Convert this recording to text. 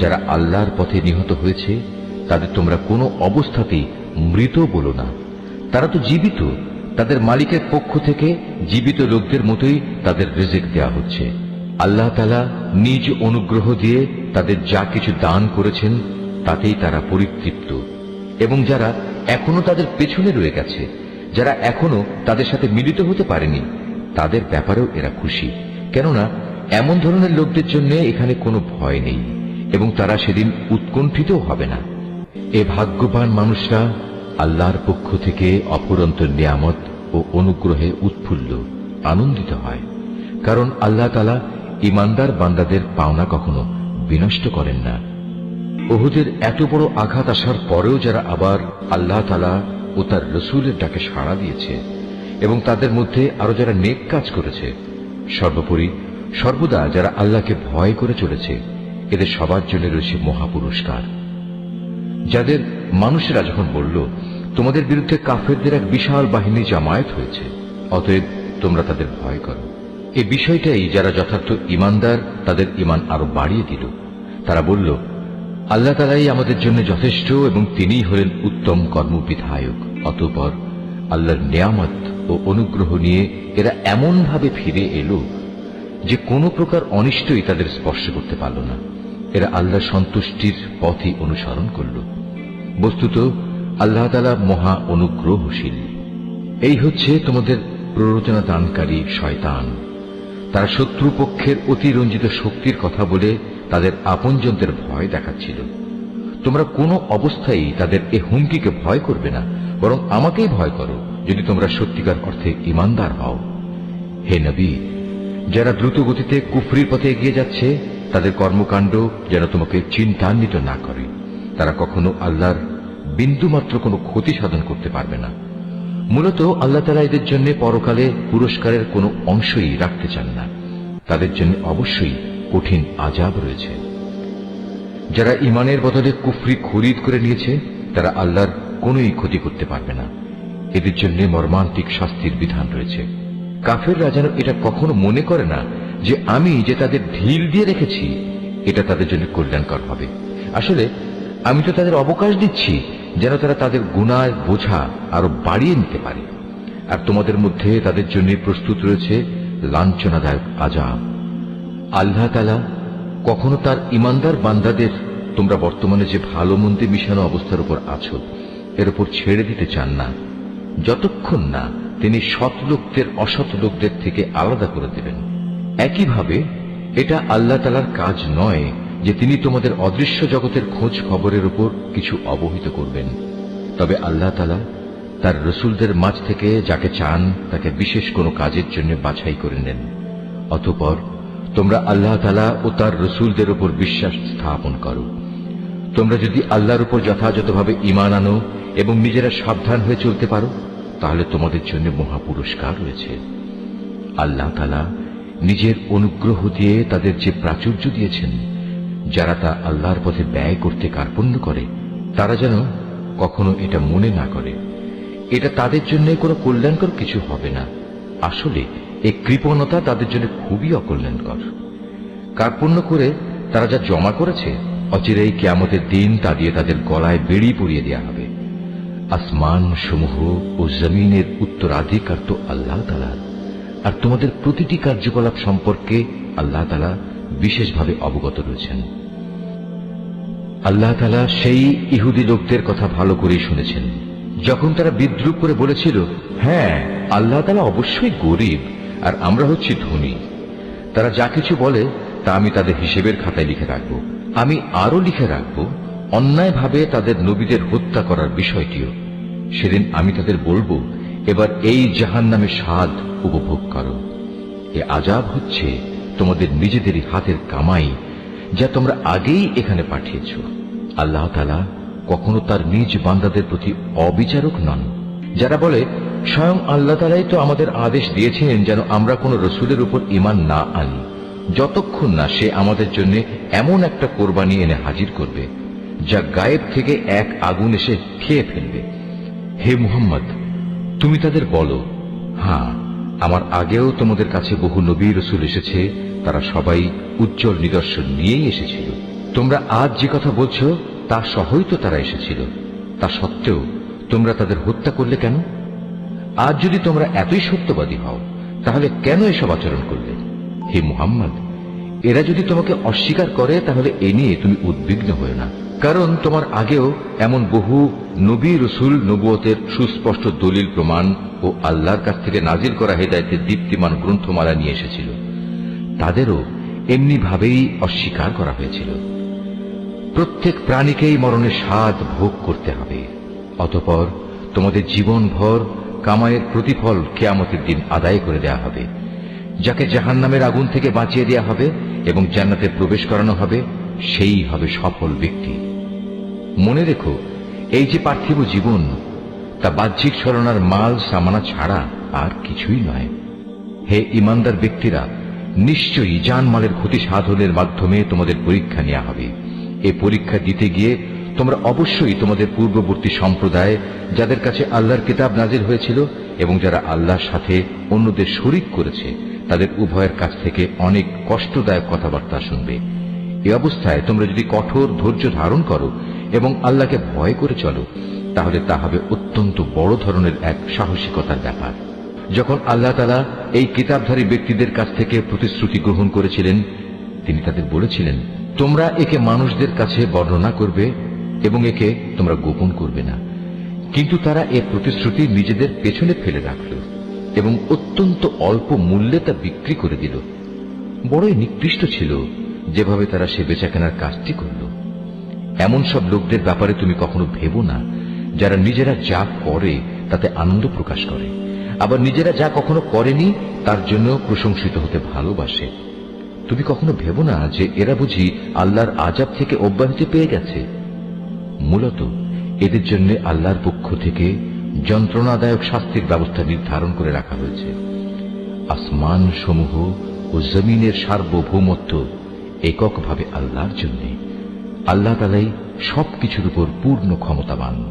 যারা আল্লাহর পথে নিহত হয়েছে, তাদের তোমরা কোনো অবস্থাতেই মৃত বলো না। তারা তো জীবিত। তাদের মালিকের পক্ষ থেকে জীবিত লোকদের মতোই তাদের রিজিক দেয়া হচ্ছে। আল্লাহ তালা নিজ অনুগ্রহ দিয়ে তাদের যা কিছু দান করেছেন, তাতেই তারা পরিতৃপ্ত। এবং যারা এখনও তাদের পেছনে রয়ে গেছে, যারা এখনও তাদের সাথে মিলিত হতে পারেনি, তাদের ব্যাপারেও এরা খুশি। কেননা, এমন ধরনের লোকদের জন্য এখানে কোনো ভয় নেই। এবং তারা সেদিন উৎকণ্ঠিতও হবে না। এ ভাগ্যবান মানুষরা আল্লাহর পক্ষ থেকে অপরন্ত নিয়ামত ও অনুগ্রহে উৎফুল্ল, আনন্দিত হয়। কারণ আল্লাহ তালা ইমানদার বান্দাদের পাওনা কখনো বিনষ্ট করেন না। ওহুদের এত বড় আঘাত আসার পরেও যারা আবার আল্লাহ তালা ও তার রসুলের ডাকে সাড়া দিয়েছে এবং তাদের মধ্যে আরও যারা নেক কাজ করেছে, সর্বোপরি সর্বদা যারা আল্লাহকে ভয় করে চলেছে এদের সবার জন্য রয়েছে মহাপুরস্কার। যাদের মানুষেরা যখন বলল, তোমাদের বিরুদ্ধে কাফেরদের এক বিশাল বাহিনী জামায়াত হয়েছে, অতএব তোমরা তাদের ভয় করো। এই বিষয়টাই যারা যথার্থ ইমানদার তাদের ইমান আরও বাড়িয়ে দিল। তারা বলল, আল্লাহ তালাই আমাদের জন্য যথেষ্ট এবং তিনিই হলেন উত্তম কর্মবিধায়ক। অতঃপর আল্লাহর নিয়ামত ও অনুগ্রহ নিয়ে এরা এমন ভাবে ফিরে এলো যে কোনো প্রকার অনিষ্টই তাদের স্পর্শ করতে পারল না। এরা আল্লাহ সন্তুষ্টির পথই অনুসরণ করল। বস্তুত, আল্লাহ তালা মহা অনুগ্রহশীল। এই হচ্ছে তোমাদের প্ররোচনা দানকারী শয়তান। তারা শত্রুপক্ষের অতিরঞ্জিত শক্তির কথা বলে তাদের আপনজনদের ভয় দেখাচ্ছিল। তোমরা কোনো অবস্থায় তাদের এ হুমকিকে ভয় করবে না, বরং আমাকেই ভয় করো যদি তোমরা সত্যিকার অর্থে ইমানদার হও। হে নবী, যারা দ্রুত গতিতে কুফরির পথে এগিয়ে যাচ্ছে তাদের কর্মকাণ্ড যেন তোমাকে চিন্তান্বিত না করে। তারা কখনো আল্লাহর বিন্দুমাত্র কোনো ক্ষতি সাধন করতে পারবে না। মূলত আল্লাহ তালা এদের জন্য পরকালে পুরস্কারের কোনো অংশই রাখতে চান না। তাদের জন্য অবশ্যই কঠিন আজাব রয়েছে। যারা ইমানের বদলে কুফরি খরিদ করে নিয়েছে, তারা আল্লাহর কোনোই ক্ষতি করতে পারবে না। এদের জন্য মর্মান্তিক শাস্তির বিধান রয়েছে। কাফের যেন এটা কখনো মনে করে না যে আমি যে তাদের ঢিল দিয়ে রেখেছি, এটা তাদের জন্য কল্যাণকর হবে। আসলে, আমি তো তাদের অবকাশ দিচ্ছি, যেন তারা তাদের গুণায় বোঝা আরও বাড়িয়ে নিতে পারে। আর তোমাদের মধ্যে তাদের জন্য প্রস্তুত রয়েছে লাঞ্ছনাদায়ক আজাব। আল্লাহ তালা কখনো তার ইমানদার বান্দাদের তোমরা বর্তমানে যে ভালো মন্দে মিশানো অবস্থার উপর আছো, এর উপর ছেড়ে দিতে চান না। যতক্ষণ না তিনি সৎ লোকদের অসৎ লোকদের থেকে আলাদা করে দেবেন। একইভাবে, এটা আল্লাহ তালার কাজ নয় যে তিনি তোমাদের অদৃশ্য জগতের খোঁজ খবরের উপর কিছু অবহিত করবেন। তবে আল্লাহ তালা তার রসুলদের মাঝ থেকে যাকে চান, তাকে বিশেষ কোনো কাজের জন্য বাছাই করে নেন। অতপর তোমরা আল্লাহ তালা ও তার রসুলদের উপর বিশ্বাস স্থাপন করো। তোমরা যদি আল্লাহর উপর যথাযথভাবে ইমান আনো এবং নিজেরা সাবধান হয়ে চলতে পারো, তাহলে তোমাদের জন্য মহা পুরস্কার রয়েছে। আল্লাহ তালা নিজের অনুগ্রহ দিয়ে তাদের যে প্রাচুর্য দিয়েছেন, যারা তা আল্লাহর পথে ব্যয় করতে কার্পণ্য করে, তারা যেন কখনো এটা মনে না করে। এটা তাদের জন্য কোনো কল্যাণকর কিছু হবে না। আসলে এই কৃপণতা তাদের জন্য খুবই অকল্যাণকর। কার্পণ্য করে তারা যা জমা করেছে অচিরেই কেয়ামতের দিন তা দিয়ে তাদের গলায় বেড়ি পরিয়ে দেওয়া হবে। আসমান সমূহ ও জমিনের উত্তরাধিকার তো আল্লাহ তালার আর তোমাদের প্রতিটি কার্যকলাপ সম্পর্কে আল্লাহ তালা বিশেষভাবে অবগত রয়েছেন। আল্লাহ তালা সেই ইহুদি লোকদের কথা ভালো করেই শুনেছেন। যখন তারা বিদ্রুপ করে বলেছিল হ্যাঁ আল্লাহ তালা অবশ্যই গরিব, আর আমরা হচ্ছি ধনী। তারা যা কিছু বলে, তা আমি তাদের হিসেবের খাতায় লিখে রাখব। আমি আরও লিখে রাখব, অন্যায়ভাবে তাদের নবীদের হত্যা করার বিষয়টিও। সেদিন আমি তাদের বলব এবার এই জাহান নামে স্বাদ উপভোগ করো। এ আজাব হচ্ছে তোমাদের নিজেদেরই হাতের কামাই যা তোমরা আগেই এখানে পাঠিয়েছ। আল্লাহ কখনো তার নিজ বান্দাদের প্রতি অবিচারক নন, যারা বলে, স্বয়ং আল্লাহ তালাই তো আমাদের আদেশ দিয়েছেন যেন আমরা কোনো রসুলের উপর ইমান না আনি। যতক্ষণ না সে আমাদের জন্য এমন একটা কোরবানি এনে হাজির করবে, যা গায়েব থেকে এক আগুন এসে খেয়ে ফেলবে। হে মুহাম্মদ তুমি তাদের বলো হ্যাঁ আমার আগেও তোমাদের কাছে বহু নবী রসুল এসেছে, তারা সবাই উজ্জ্বল নিদর্শন নিয়েই এসেছিল। তোমরা আজ যে কথা বলছো, তা সহই তো তারা এসেছিল। তা সত্ত্বেও তোমরা তাদের হত্যা করলে কেন? আজ যদি তোমরা এতই সত্যবাদী হও, তাহলে কেন এসব আচরণ করলে? হে মুহাম্মদ এরা যদি তোমাকে অস্বীকার করে, তাহলে এ নিয়ে তুমি উদ্বিগ্ন হয়ে না। কারণ তোমার আগেও এমন বহু নবী রসুল নবুয়তের সুস্পষ্ট দলিল, প্রমাণ ও আল্লাহর কাছ থেকে নাজিল করা হেদায়তের দীপ্তিমান গ্রন্থমালা নিয়ে এসেছিল। তাদেরও এমনি ভাবেই অস্বীকার করা হয়েছিল। প্রত্যেক প্রাণীকেই মরণের স্বাদ ভোগ করতে হবে। অতপর তোমাদের জীবনভর কামায়ের প্রতিফল কেয়ামতের দিন আদায় করে দেয়া হবে, যাকে জাহান্নামের আগুন থেকে বাঁচিয়ে দেয়া হবে। এবং জান্নাতে প্রবেশ করানো হবে, সেই হবে সফল ব্যক্তি। মনে রেখো, এই যে পার্থিব জীবন, তা বাহ্যিক ছলনার মাল সামানা ছাড়া আর কিছুই নয়। হে ইমানদার ব্যক্তিরা, নিশ্চয়ই জানমালের ক্ষতি সাধনের মাধ্যমে তোমাদের পরীক্ষা নেওয়া হবে। এ পরীক্ষা দিতে গিয়ে তোমরা অবশ্যই তোমাদের পূর্ববর্তী সম্প্রদায়, যাদের কাছে আল্লাহর কিতাব নাজির হয়েছিল এবং যারা আল্লাহর সাথে অন্যদের শরিক করেছে তাদের উভয়ের কাছ থেকে অনেক কষ্টদায়ক কথাবার্তা শুনবে। এ অবস্থায় তোমরা যদি কঠোর ধৈর্য ধারণ করো এবং আল্লাহকে ভয় করে চলো, তাহলে তা হবে অত্যন্ত বড় ধরনের এক সাহসিকতার ব্যাপার। যখন আল্লাহ তালা এই কিতাবধারী ব্যক্তিদের কাছ থেকে প্রতিশ্রুতি গ্রহণ করেছিলেন, তিনি তাদের বলেছিলেন, তোমরা একে মানুষদের কাছে বর্ণনা করবে এবং একে তোমরা গোপন করবে না। কিন্তু তারা এ প্রতিশ্রুতি নিজেদের পেছনে ফেলে রাখল। এবং অত্যন্ত অল্প মূল্যে তা বিক্রি করে দিল। বড়ই নিকৃষ্ট ছিল যেভাবে তারা সে বেচাকেনার কাজটি করল। এমন সব লোকদের ব্যাপারে তুমি কখনো ভেবো না, যারা নিজেরা যা করে তাতে আনন্দ প্রকাশ করে। আবার নিজেরা যা কখনো করেনি, তার জন্য প্রশংসিত হতে ভালোবাসে। তুমি কখনো ভেবো না যে এরা বুঝি আল্লাহর আজাব থেকে অব্যাহতি পেয়ে গেছে? মূলত এদের জন্য আল্লাহর পক্ষ থেকে যন্ত্রণাদায়ক শাস্তির ব্যবস্থা নির্ধারণ করে রাখা হয়েছে। আসমান সমূহ ও জমিনের সার্বভৌমত্ব এককভাবে আল্লাহর জন্য। আল্লাহ তালাই সবকিছুর উপর পূর্ণ ক্ষমতাবান।